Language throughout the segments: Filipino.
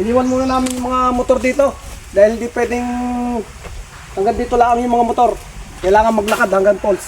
iniwan muna namin yung mga motor dito. Dahil hindi pwedeng hanggang dito lang yung mga motor. Kailangan maglakad hanggang Falls.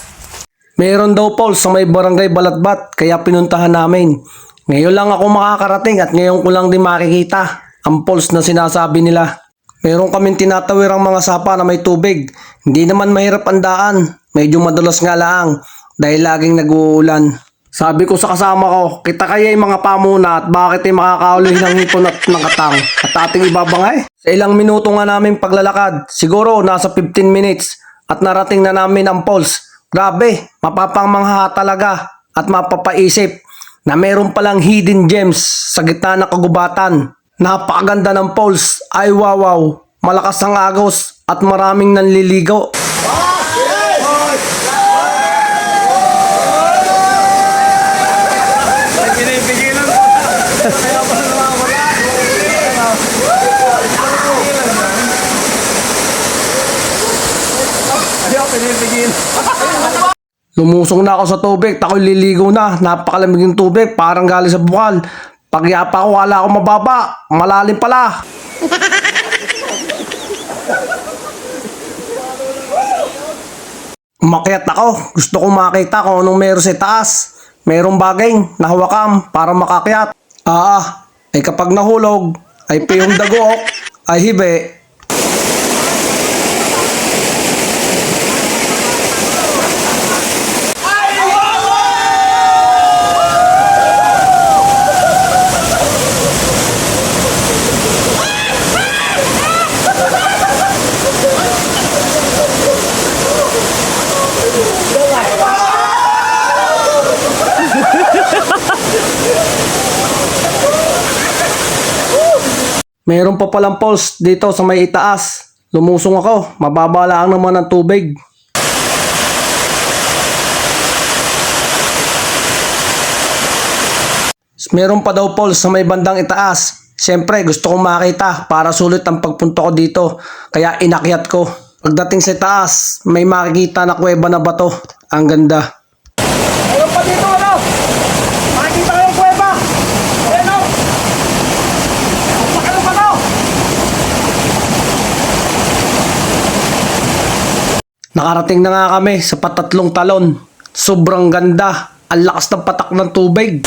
Meron daw Falls sa may barangay Balatbat, kaya pinuntahan namin. Ngayon lang ako makakarating at ngayon ko lang din makikita ang Falls na sinasabi nila. Meron kaming tinatawirang mga sapa na may tubig. Hindi naman mahirap ang daan. Medyo madalas nga lang dahil laging nag-uulan. Sabi ko sa kasama ko, kita kaya yung mga pamuna at bakit ay makakauli ng hipon at ng katang at ating ibabangay. Sa ilang minuto nga namin paglalakad, siguro nasa 15 minutes at narating na namin ang falls. Grabe, mapapangmangha talaga at mapapaisip na meron palang hidden gems sa gitna ng kagubatan. Napakaganda ng falls, ay wow wow, malakas ang agos at maraming nanliligaw. Lumusong na ako sa tubig, ako'y liligaw na. Napakalamig ng tubig, parang galing sa bukal. Pagyapa ko, wala akong mababa. Malalim pala. Umakyat ako. Gusto ko makita kung anong meron sa taas. Merong bagay na hawakam para makakyat. Ah, ay kapag nahulog, ay piyong dagook, ay hibe, Meron pa palang falls dito sa may itaas. Lumusong ako, mababa lang naman ang tubig. Meron pa daw falls sa may bandang itaas. Siyempre, gusto kong makita para sulit ang pagpunta ko dito. Kaya inakyat ko. Pagdating sa taas, may makikita na kuweba na bato. Ang ganda. Meron pa dito ano? Makikita ko yung kuweba. Ayan o. Pakalo pa to. Nakarating na nga kami sa patatlong talon. Sobrang ganda. Ang lakas ng patak ng tubig.